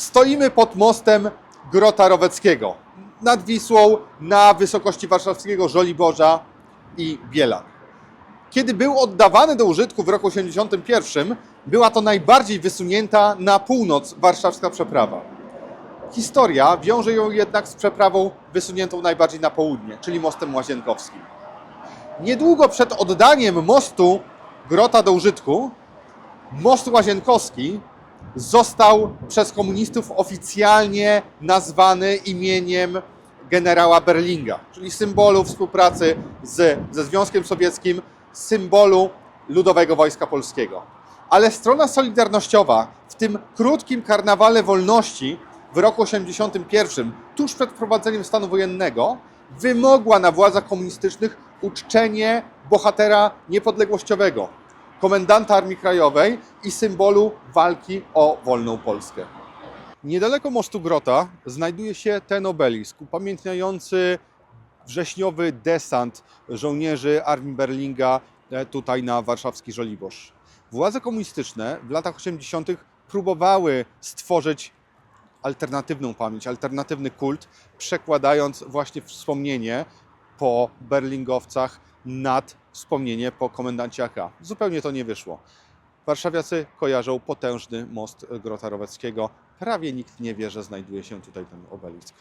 Stoimy pod mostem Grota Roweckiego nad Wisłą na wysokości warszawskiego Żoliborza i Bielan. Kiedy był oddawany do użytku w roku 1981, była to najbardziej wysunięta na północ warszawska przeprawa. Historia wiąże ją jednak z przeprawą wysuniętą najbardziej na południe, czyli mostem łazienkowskim. Niedługo przed oddaniem mostu Grota do użytku, most łazienkowski został przez komunistów oficjalnie nazwany imieniem generała Berlinga, czyli symbolu współpracy z, ze Związkiem Sowieckim, symbolu Ludowego Wojska Polskiego. Ale strona solidarnościowa w tym krótkim karnawale wolności w roku 81, tuż przed wprowadzeniem stanu wojennego, wymogła na władzach komunistycznych uczczenie bohatera niepodległościowego, komendanta Armii Krajowej i symbolu walki o wolną Polskę. Niedaleko mostu Grota znajduje się ten obelisk upamiętniający wrześniowy desant żołnierzy Armii Berlinga e, tutaj na warszawski Żoliborz. Władze komunistyczne w latach 80. próbowały stworzyć alternatywną pamięć, alternatywny kult, przekładając właśnie wspomnienie po berlingowcach nad wspomnienie po komendancie AK. Zupełnie to nie wyszło. Warszawiacy kojarzą potężny most Grota Roweckiego. Prawie nikt nie wie, że znajduje się tutaj ten obelisk.